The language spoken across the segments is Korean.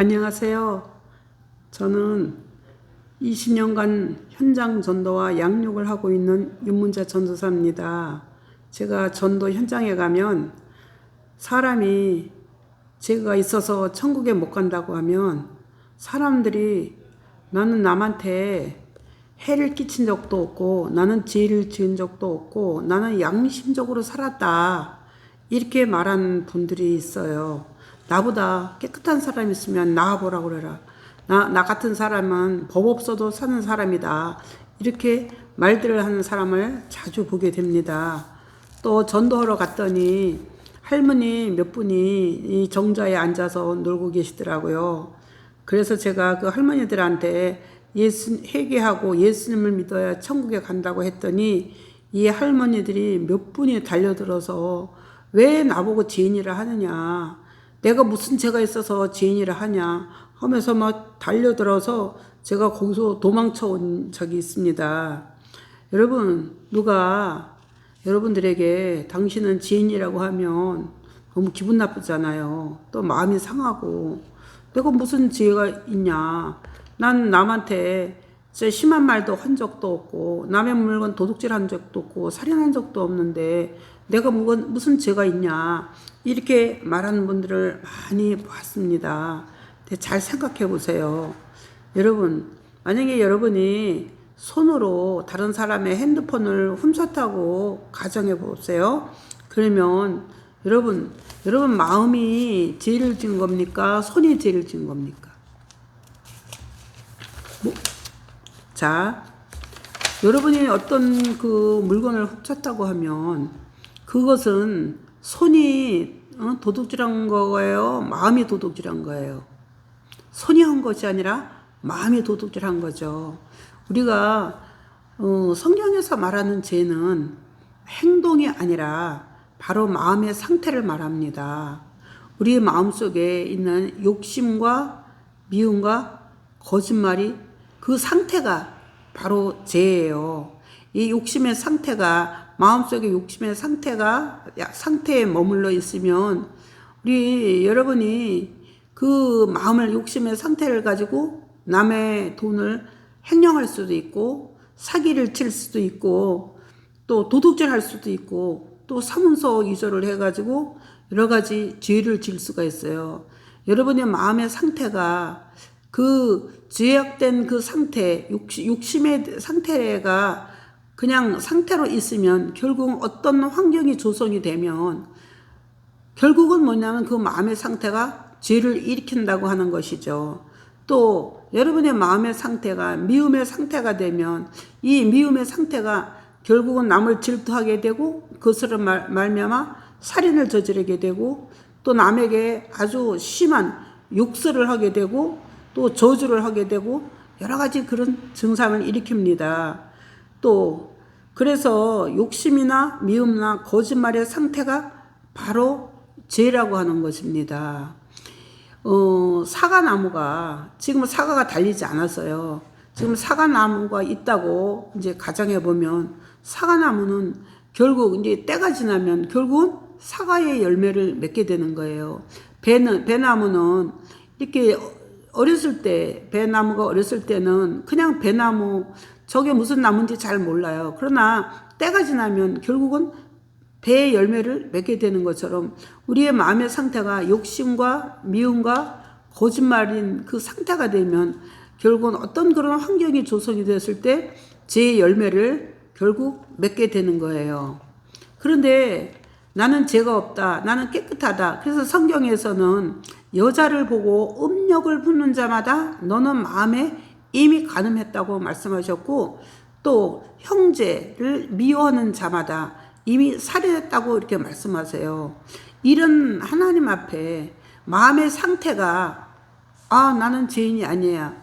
안녕하세요. 저는 20년간 현장 전도와 양육을 하고 있는 윤문자 전도사입니다. 제가 전도 현장에 가면 사람이 제가 있어서 천국에 못 간다고 하면 사람들이 나는 남한테 해를 끼친 적도 없고 나는 죄를 지은 적도 없고 나는 양심적으로 살았다. 이렇게 말하는 분들이 있어요. 나보다 깨끗한 사람 있으면 나와보라 그래라. 나, 나 같은 사람은 법 없어도 사는 사람이다. 이렇게 말들을 하는 사람을 자주 보게 됩니다. 또 전도하러 갔더니 할머니 몇 분이 이 정자에 앉아서 놀고 계시더라고요. 그래서 제가 그 할머니들한테 예수 회개하고 예수님을 믿어야 천국에 간다고 했더니 이 할머니들이 몇 분이 달려들어서 왜 나보고 죄인이라 하느냐 내가 무슨 죄가 있어서 죄인이라 하냐 하면서 막 달려들어서 제가 거기서 도망쳐 온 적이 있습니다. 여러분 누가 여러분들에게 당신은 죄인이라고 하면 너무 기분 나쁘잖아요. 또 마음이 상하고 내가 무슨 죄가 있냐. 난 남한테 진짜 심한 말도 한 적도 없고 남의 물건 도둑질 한 적도 없고 살인한 적도 없는데 내가 무슨, 무슨 죄가 있냐. 이렇게 말하는 분들을 많이 봤습니다. 잘 생각해 보세요. 여러분, 만약에 여러분이 손으로 다른 사람의 핸드폰을 훔쳤다고 가정해 보세요. 그러면 여러분, 여러분 마음이 죄를 지은 겁니까? 손이 죄를 지은 겁니까? 뭐, 자, 여러분이 어떤 그 물건을 훔쳤다고 하면 그것은 손이 어, 도둑질한 거예요? 마음이 도둑질한 거예요? 손이 한 것이 아니라 마음이 도둑질한 거죠. 우리가 어, 성경에서 말하는 죄는 행동이 아니라 바로 마음의 상태를 말합니다. 우리의 마음 속에 있는 욕심과 미움과 거짓말이 그 상태가 바로 죄예요. 이 욕심의 상태가 마음속에 욕심의 상태가 상태에 머물러 있으면 우리 여러분이 그 마음을 욕심의 상태를 가지고 남의 돈을 횡령할 수도 있고 사기를 칠 수도 있고 또 도둑질 할 수도 있고 또 사문서 이조를 해가지고 여러 가지 죄를 질 수가 있어요. 여러분의 마음의 상태가 그 죄악된 그 상태, 욕심의 상태가 그냥 상태로 있으면 결국 어떤 환경이 조성이 되면 결국은 뭐냐면 그 마음의 상태가 죄를 일으킨다고 하는 것이죠. 또 여러분의 마음의 상태가 미움의 상태가 되면 이 미움의 상태가 결국은 남을 질투하게 되고 그것으로 말, 말미암아 살인을 저지르게 되고 또 남에게 아주 심한 욕설을 하게 되고 또 저주를 하게 되고 여러 가지 그런 증상을 일으킵니다. 또 그래서 욕심이나 미움이나 거짓말의 상태가 바로 죄라고 하는 것입니다. 어, 사과나무가 지금 사과가 달리지 않았어요. 지금 사과나무가 있다고 이제 가정해 보면 사과나무는 결국 이제 때가 지나면 결국은 사과의 열매를 맺게 되는 거예요. 배는 배나무는 이렇게 어렸을 때 배나무가 어렸을 때는 그냥 배나무 저게 무슨 나무인지 잘 몰라요. 그러나 때가 지나면 결국은 배의 열매를 맺게 되는 것처럼 우리의 마음의 상태가 욕심과 미움과 거짓말인 그 상태가 되면 결국은 어떤 그런 환경이 조성이 됐을 때 제 열매를 결국 맺게 되는 거예요. 그런데 나는 죄가 없다. 나는 깨끗하다. 그래서 성경에서는 여자를 보고 음욕을 품는 자마다 너는 마음에 이미 가늠했다고 말씀하셨고 또 형제를 미워하는 자마다 이미 살해했다고 이렇게 말씀하세요. 이런 하나님 앞에 마음의 상태가 아 나는 죄인이 아니야.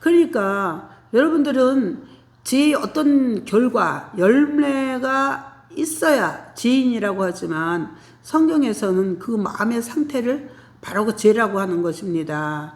그러니까 여러분들은 제 어떤 결과 열매가 있어야 죄인이라고 하지만 성경에서는 그 마음의 상태를 바로 그 죄라고 하는 것입니다.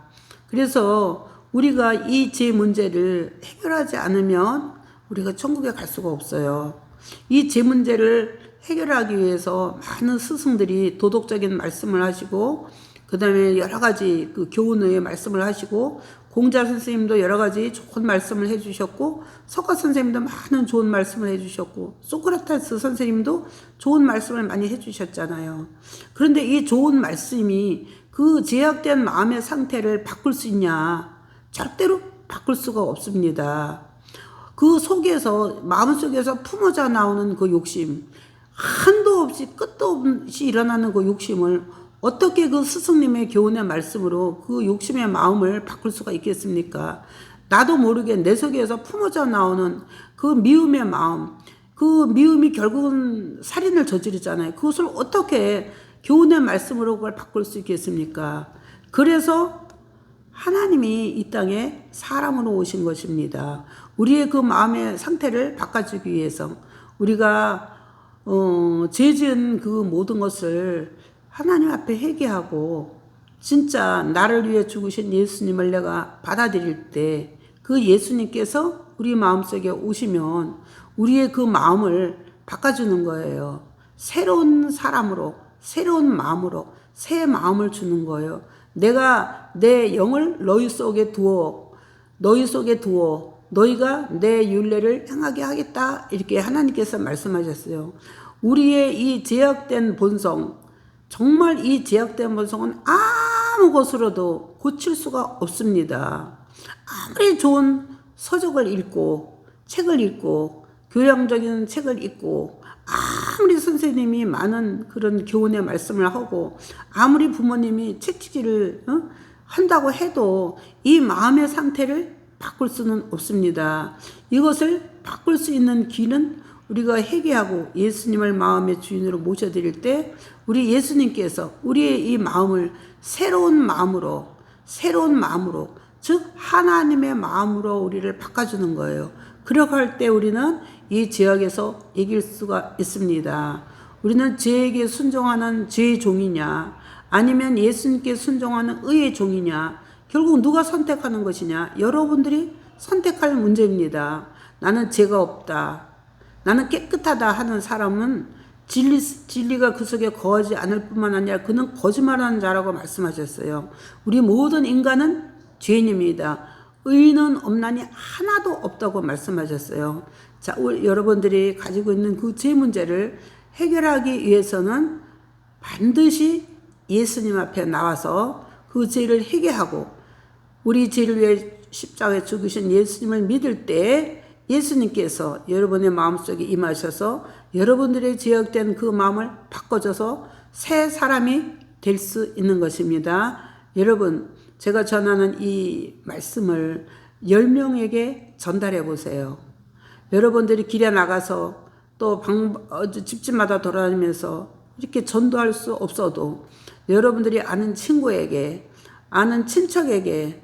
그래서 우리가 이 죄 문제를 해결하지 않으면 우리가 천국에 갈 수가 없어요. 이 죄 문제를 해결하기 위해서 많은 스승들이 도덕적인 말씀을 하시고 그 다음에 여러 가지 그 교훈의 말씀을 하시고 공자 선생님도 여러 가지 좋은 말씀을 해주셨고 석가 선생님도 많은 좋은 말씀을 해주셨고 소크라테스 선생님도 좋은 말씀을 많이 해주셨잖아요. 그런데 이 좋은 말씀이 그 제약된 마음의 상태를 바꿀 수 있냐? 절대로 바꿀 수가 없습니다. 그 속에서 마음속에서 품어져 나오는 그 욕심 한도 없이 끝도 없이 일어나는 그 욕심을 어떻게 그 스승님의 교훈의 말씀으로 그 욕심의 마음을 바꿀 수가 있겠습니까? 나도 모르게 내 속에서 품어져 나오는 그 미움의 마음, 그 미움이 결국은 살인을 저지르잖아요. 그것을 어떻게 교훈의 말씀으로 그걸 바꿀 수 있겠습니까? 그래서 하나님이 이 땅에 사람으로 오신 것입니다. 우리의 그 마음의 상태를 바꿔주기 위해서 우리가 어, 죄 지은 그 모든 것을 하나님 앞에 회개하고 진짜 나를 위해 죽으신 예수님을 내가 받아들일 때 그 예수님께서 우리 마음속에 오시면 우리의 그 마음을 바꿔주는 거예요. 새로운 사람으로, 새로운 마음으로, 새 마음을 주는 거예요. 내가 내 영을 너희 속에 두어, 너희 속에 두어, 너희가 내 윤례를 행하게 하겠다. 이렇게 하나님께서 말씀하셨어요. 우리의 이 제약된 본성, 정말 이 제약된 본성은 아무 것으로도 고칠 수가 없습니다. 아무리 좋은 서적을 읽고, 책을 읽고, 교양적인 책을 읽고, 아무리 선생님이 많은 그런 교훈의 말씀을 하고, 아무리 부모님이 책치기를 어? 한다고 해도 이 마음의 상태를 바꿀 수는 없습니다. 이것을 바꿀 수 있는 길은 우리가 회개하고 예수님을 마음의 주인으로 모셔드릴 때 우리 예수님께서 우리의 이 마음을 새로운 마음으로 새로운 마음으로 즉 하나님의 마음으로 우리를 바꿔주는 거예요. 그렇게 할때 우리는 이 지역에서 이길 수가 있습니다. 우리는 죄에게 순종하는 죄의 종이냐 아니면 예수님께 순종하는 의의 종이냐 결국 누가 선택하는 것이냐 여러분들이 선택할 문제입니다. 나는 죄가 없다. 나는 깨끗하다 하는 사람은 진리, 진리가 그 속에 거하지 않을 뿐만 아니라 그는 거짓말하는 자라고 말씀하셨어요. 우리 모든 인간은 죄인입니다. 의인은 없나니 하나도 없다고 말씀하셨어요. 자, 우리 여러분들이 가지고 있는 그죄 문제를 해결하기 위해서는 반드시 예수님 앞에 나와서 그 죄를 회개하고 우리 죄를 위해 십자가에 죽으신 예수님을 믿을 때 예수님께서 여러분의 마음속에 임하셔서 여러분들의 제약된 그 마음을 바꿔줘서 새 사람이 될 수 있는 것입니다. 여러분, 제가 전하는 이 말씀을 10명에게 전달해 보세요. 여러분들이 길에 나가서 또 방, 어, 집집마다 돌아다니면서 이렇게 전도할 수 없어도 여러분들이 아는 친구에게, 아는 친척에게,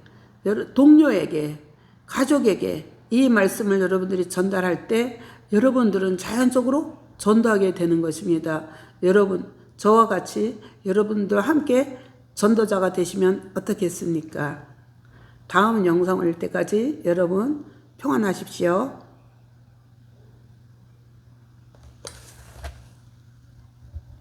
동료에게, 가족에게 이 말씀을 여러분들이 전달할 때 여러분들은 자연적으로 전도하게 되는 것입니다. 여러분, 저와 같이 여러분들 함께 전도자가 되시면 어떻겠습니까? 다음 영상 올 때까지 여러분 평안하십시오.